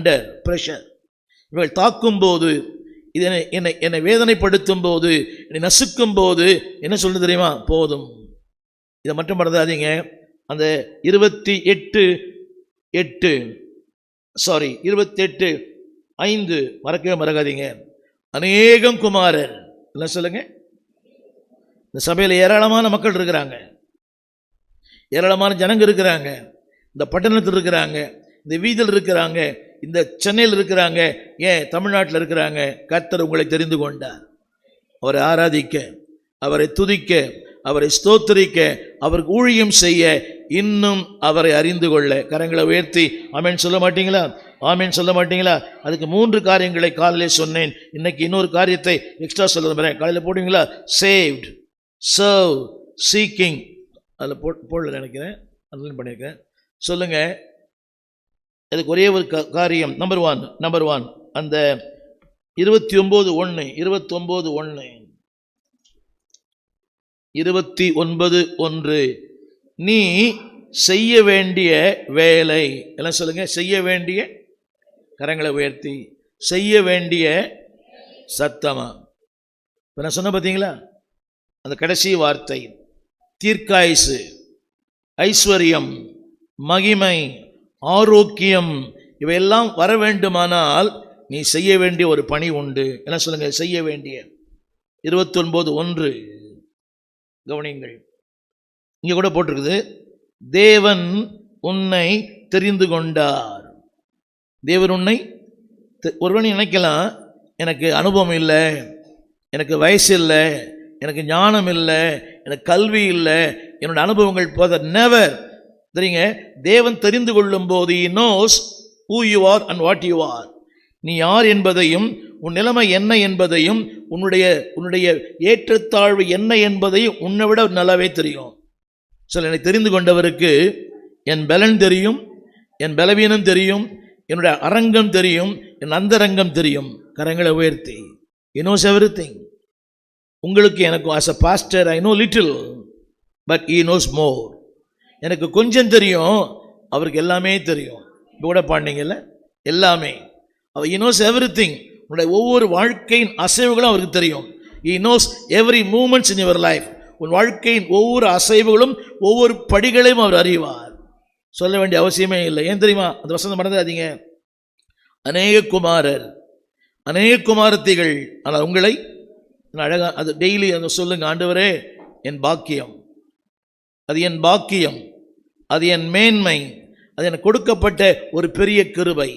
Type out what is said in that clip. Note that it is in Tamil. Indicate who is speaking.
Speaker 1: அண்டர் ப்ரெஷர் இவர்கள் தாக்கும் போது இது என்னை என்னை என்னை வேதனைப்படுத்தும் போது என்னை நசுக்கும் போது என்ன சொல்லுது தெரியுமா? போதும். இதை மட்டும் மறந்துடாதீங்க. அந்த இருபத்தி எட்டு எட்டு சாரி இருபத்தி எட்டு ஐந்து மறக்கவே மறக்காதீங்க. அநேகம் குமாரர். என்ன சொல்லுங்க. இந்த சபையில் ஏராளமான மக்கள் இருக்கிறாங்க. ஏராளமான ஜனங்கள் இருக்கிறாங்க. இந்த பட்டணத்தில் இருக்கிறாங்க. இந்த வீதியில் இருக்கிறாங்க. இந்த சென்னையில் இருக்கிறாங்க ஏன் தமிழ்நாட்டில் இருக்கிறாங்க? கர்த்தர் உங்களை தெரிந்து கொண்டார். அவரை ஆராதிக்க அவரை துதிக்க அவரை ஸ்தோத்தரிக்க அவருக்கு ஊழியம் செய்ய இன்னும் அவரை அறிந்து கொள்ள. கரங்களை உயர்த்தி ஆமேன் சொல்ல மாட்டீங்களா? ஆமேன் சொல்ல மாட்டீங்களா? அதுக்கு மூன்று காரியங்களை காலையிலே சொன்னேன். இன்னைக்கு இன்னொரு காரியத்தை எக்ஸ்ட்ரா சொல்ல விரும்புகிறேன் காலையில் போடுவீங்களா? சேவ்ட் சர்வ் சீக்கிங் அதில் போ போடல நினைக்கிறேன். அண்டர்லைன் பண்ணியிருக்கேன் சொல்லுங்கள் அதுக்கு ஒரே ஒரு காரியம். நம்பர் ஒன் நம்பர் ஒன் அந்த இருபத்தி ஒம்பது ஒன்று இருபத்தொம்போது ஒன்று இருபத்தி ஒன்பது ஒன்று. நீ செய்ய வேண்டிய வேலை. எல்லாம் சொல்லுங்க. செய்ய வேண்டிய கரங்களை உயர்த்தி. செய்ய வேண்டிய சத்தமா. இப்போ நான் சொன்ன பார்த்தீங்களா அந்த கடைசி வார்த்தை. தீர்க்காயுசு ஐஸ்வர்யம் மகிமை. ஆரோக்கியம் இவையெல்லாம் வர வேண்டுமானால் நீ செய்ய வேண்டிய ஒரு பணி உண்டு. என்ன சொல்லுங்க? செய்ய வேண்டிய. இருபத்தொன்பது ஒன்று. கவனியுங்கள். இங்கே கூட போட்டிருக்குது. தேவன் உன்னை தெரிந்து கொண்டார். தேவன் உன்னை தெ- ஒருவன் நினைக்கலாம் எனக்கு அனுபவம் இல்லை எனக்கு வயசு இல்லை எனக்கு ஞானம் இல்லை எனக்கு கல்வி இல்லை என்னோட அனுபவங்கள் போத நெவர் தெரியுங்க? தேவன் தெரிந்து கொள்ளும் போது knows who you are and what you are நீ யார் என்பதையும் உன் நிலைமை என்ன என்பதையும் உன்னுடைய உன்னுடைய ஏற்றத்தாழ்வு என்ன என்பதையும் உன்னை விட நல்லாவே தெரியும். சில என்னை தெரிந்து கொண்டவருக்கு என் பலன் தெரியும் என் பலவீனம் தெரியும் என்னுடைய அரங்கம் தெரியும் என் அந்தரங்கம் தெரியும். கரங்களை உயர்த்தி. யூ நோஸ் எவ்ரி திங் உங்களுக்கு எனக்கு as a pastor I know little but he knows more எனக்கு கொஞ்சம் தெரியும். அவருக்கு எல்லாமே தெரியும். இப்போ கூட பாண்டிங்கல்ல எல்லாமே. அவர் ஈ நோஸ் எவ்ரி திங் உன்னுடைய ஒவ்வொரு வாழ்க்கையின் அசைவுகளும் அவருக்கு தெரியும். He knows every moments in your life உன் வாழ்க்கையின் ஒவ்வொரு அசைவுகளும் ஒவ்வொரு படிகளையும் அவர் அறிவார். சொல்ல வேண்டிய அவசியமே இல்லை. ஏன் தெரியுமா? அந்த வசந்த மறந்துடாதீங்க. அநேக குமாரர் அநேக குமாரத்திகள். ஆனால் உங்களை நான் அது டெய்லி அந்த சொல்லுங்க ஆண்டவரே என் பாக்கியம். அது என் பாக்கியம். அது என் மேன்மை அது எனக்கு கொடுக்கப்பட்ட ஒரு பெரிய கிருபை.